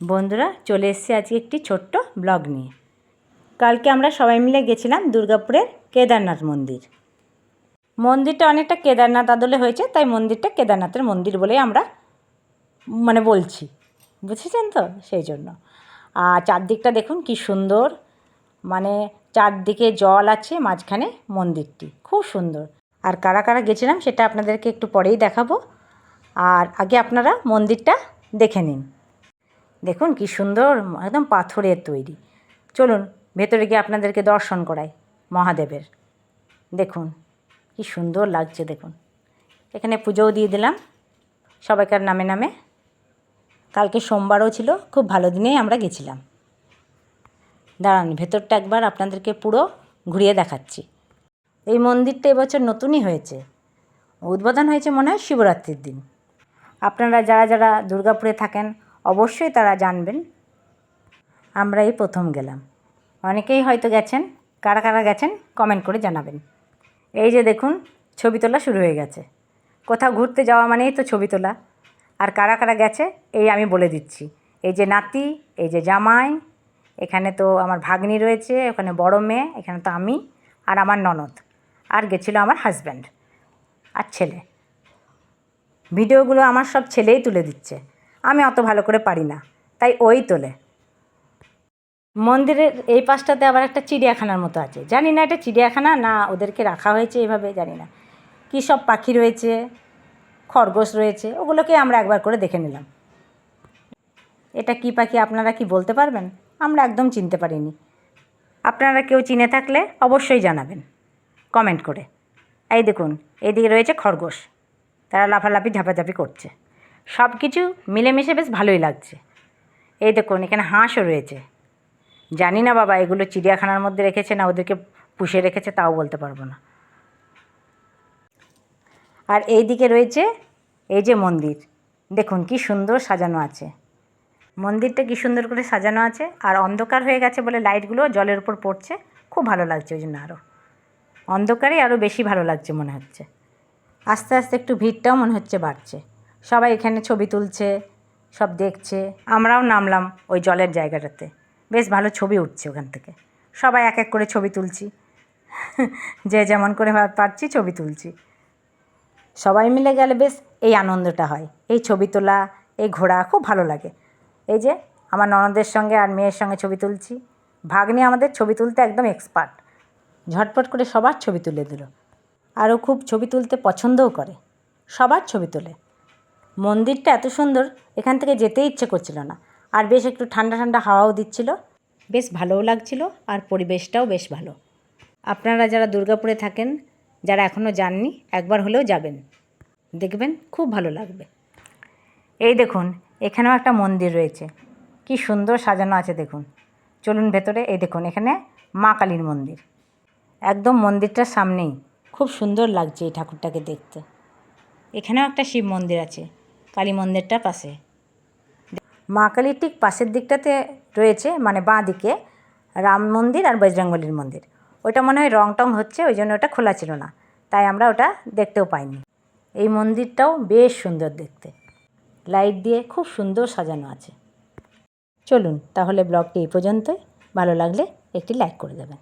বন্ধুরা চলে এসেছি আজকে একটি ছোট্ট ব্লগ নিয়ে। কালকে আমরা সবাই মিলে গেছিলাম দুর্গাপুরের কেদারনাথ মন্দির। মন্দিরটা অনেকটা কেদারনাথ আদলে হয়েছে, তাই মন্দিরটা কেদারনাথের মন্দির বলেই আমরা মানে বলছি। বুঝেছেন তো? সেই জন্য। আর চারদিকটা দেখুন কি সুন্দর। মানে চারদিকে জল আছে মাঝখানে মন্দিরটি। খুব সুন্দর। আর কারা কারা গেছিলাম সেটা আপনাদেরকে একটু পরেই দেখাবো। আর আগে আপনারা মন্দিরটা দেখে নিন। দেখুন কি সুন্দর, একদম পাথরের তৈরি। চলুন, ভেতরে গিয়ে আপনাদেরকে দর্শন করাই, মহাদেবের। দেখুন, কি সুন্দর লাগছে, দেখুন। এখানে পুজোও দিয়ে দিলাম, সবাইকার নামে নামে। কালকে সোমবারও ছিল, খুব ভালো দিনেই আমরা গেছিলাম। দাঁড়ান, ভেতরটা একবার আপনাদেরকে পুরো ঘুরিয়ে দেখাচ্ছি। এই মন্দিরটা এবছর নতুনই হয়েছে। উদ্বোধন হয়েছে মনে হয় শিবরাত্রির দিন। আপনারা যারা যারা দুর্গাপুরে থাকেন অবশ্যই তারা জানবেন। আমরা এই প্রথম গেলাম। অনেকেই হয়তো গেছেন, কারা কারা গেছেন কমেন্ট করে জানাবেন। এই যে দেখুন, ছবি তোলা শুরু হয়ে গেছে। কোথাও ঘুরতে যাওয়া মানেই তো ছবি তোলা। আর কারা কারা গেছে, এই আমি বলে দিচ্ছি। এই যে নাতি, এই যে জামাই, এখানে তো আমার ভাগ্নি রয়েছে, ওখানে বড় মেয়ে, এখানে তো আমি আর আমার ননদ। আর গেছিল আমার হাজব্যান্ড আর ছেলে। ভিডিওগুলো আমার সব ছেলেই তুলে দিচ্ছে। আমি অত ভালো করে পারি না। তাই ওই তোলে। মন্দিরের এই পাশটাতে আবার একটা চিড়িয়াখানার মতো আছে। জানি না এটা চিড়িয়াখানা না ওদেরকে রাখা হয়েছে এভাবে, জানি না। কী সব পাখি রয়েছে, খরগোশ রয়েছে ওগুলোকে আমরা একবার করে দেখে নিলাম। এটা কী পাখি আপনারা কি বলতে পারবেন? আমরা একদম চিনতে পারিনি। আপনারা কেউ চিনে থাকলে অবশ্যই জানাবেন, কমেন্ট করে। এই দেখুন এইদিকে রয়েছে খরগোশ। তারা লাফালাফি, ঝাপাঝাপি করছে। সব কিছু মিলেমিশে বেশ ভালোই লাগছে। এই দেখুন, এখানে হাঁসও রয়েছে। জানি না বাবা, এগুলো চিড়িয়াখানার মধ্যে রেখেছে না ওদেরকে পুষে রেখেছে তাও বলতে পারব না। আর এই দিকে রয়েছে এই যে মন্দির। দেখুন, কি সুন্দর সাজানো আছে। মন্দিরটা কি সুন্দর করে সাজানো আছে। আর অন্ধকার হয়ে গেছে বলে লাইটগুলো জলের উপর পড়ছে। খুব ভালো লাগছে ওই জন্য আরও অন্ধকারে আরও বেশি ভালো লাগছে মনে হচ্ছে। আস্তে আস্তে একটু ভিড়টাও মনে হচ্ছে বাড়ছে। সবাই এখানে ছবি তুলছে, সব দেখছে। আমরাও নামলাম ওই জলের জায়গাটাতে। বেশ ভালো ছবি উঠছে ওখান থেকে। সবাই এক এক করে ছবি তুলছি। যে যেমন করে পারছি ছবি তুলছি। সবাই মিলে গেলে বেশ এই আনন্দটা হয়। এই ছবি তোলা, এই ঘোরা খুব ভালো লাগে। এই যে আমার ননদের সঙ্গে আর মেয়ের সঙ্গে ছবি তুলছি। ভাগ্নি আমাদের ছবি তুলতে একদম এক্সপার্ট ঝটপট করে সবার ছবি তুলে দিল। আরও খুব ছবি তুলতে পছন্দও করে। সবার ছবি তোলে। মন্দিরটা এত সুন্দর এখান থেকে যেতেই ইচ্ছে করছিল না। আর বেশ একটু ঠান্ডা ঠান্ডা হাওয়াও দিচ্ছিল। বেশ ভালোও লাগছিল আর পরিবেশটাও বেশ ভালো। আপনারা যারা দুর্গাপুরে থাকেন যারা এখনও যাননি একবার হলেও যাবেন। দেখবেন খুব ভালো লাগবে। এই দেখুন এখানেও একটা মন্দির রয়েছে। কি সুন্দর সাজানো আছে দেখুন। চলুন ভেতরে এই দেখুন এখানে মা কালীর মন্দির। একদম মন্দিরটার সামনেই। খুব সুন্দর লাগছে এই ঠাকুরটাকে দেখতে। এখানেও একটা শিব মন্দির আছে। কালী মন্দিরটার পাশে। মা কালীর ঠিক পাশের দিকটাতে রয়েছে মানে বাঁ দিকে, রাম মন্দির আর বজরঙ্গলির মন্দির। ওইটা মনে হয় রং টং হচ্ছে, ওই জন্য ওটা খোলা ছিল না। তাই আমরা ওটা দেখতেও পাইনি। এই মন্দিরটাও বেশ সুন্দর দেখতে। লাইট দিয়ে খুব সুন্দর সাজানো আছে। চলুন, তাহলে ব্লগটি এই পর্যন্তই। ভালো লাগলে একটি লাইক করে দেবেন।